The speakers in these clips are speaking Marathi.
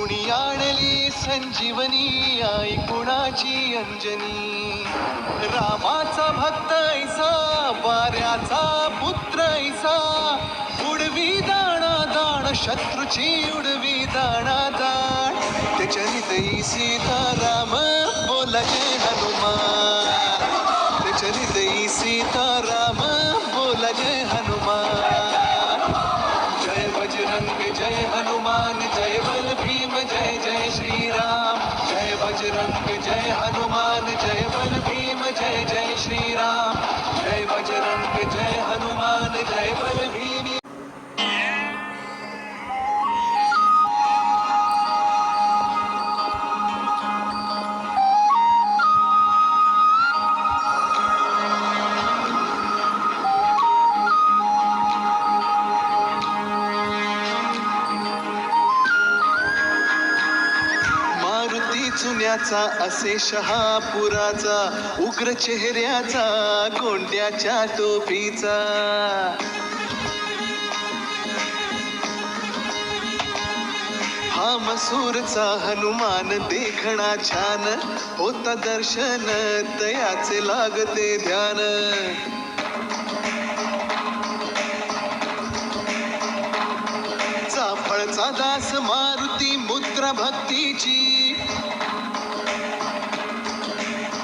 कुणी आणली संजीवनी आई कुणाची अंजनी? रामाचा भक्त ऐसा वाऱ्याचा पुत्र ऐसा. उडवी दाणा दाण शत्रूची उडवी दाणा दाण. त्याच्या हृदयी सीताराम बोला जय हनुमान. त्याच्या हृदयी सीताराम श्रीराम। जय बजरंग जय हनुमान जय बल भीम जय जय श्रीराम। जय बजरंग जय हनुमान जय बल चुन्याचा असे शहापुराचा उग्र चेहऱ्याचा कोंड्याच्या टोपीचा. हा मसूरचा हनुमान देखणा छान होता दर्शन तयाचे लागते ध्यान. चाफळचा दास मारुती मुद्रा भक्तीची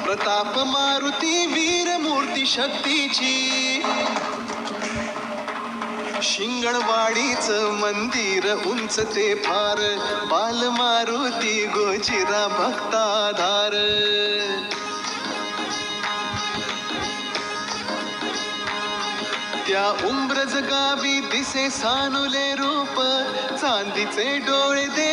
प्रताप मारुती वीर मूर्ती शक्तीची. शिंगणवाडीच मंदिर उंच ते फार बाल मारुती गोचिरा भक्ताधार. त्या उम्रज गावी दिसे सानुले रूप चांदीचे डोळे दे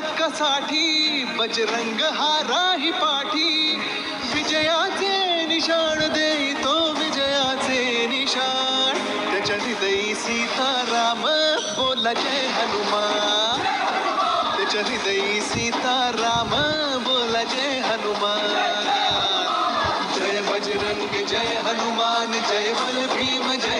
हक्कासाठी बजरंग हा राही पाठी। विजयाचे निशाण देतो विजयाचे निशाण। त्याच्या हृदयी सीताराम, बोला जय हनुमान। त्याच्या हृदयी सीताराम, बोला जय हनुमान। जय बजरंग, जय हनुमान, जय बल भीम जय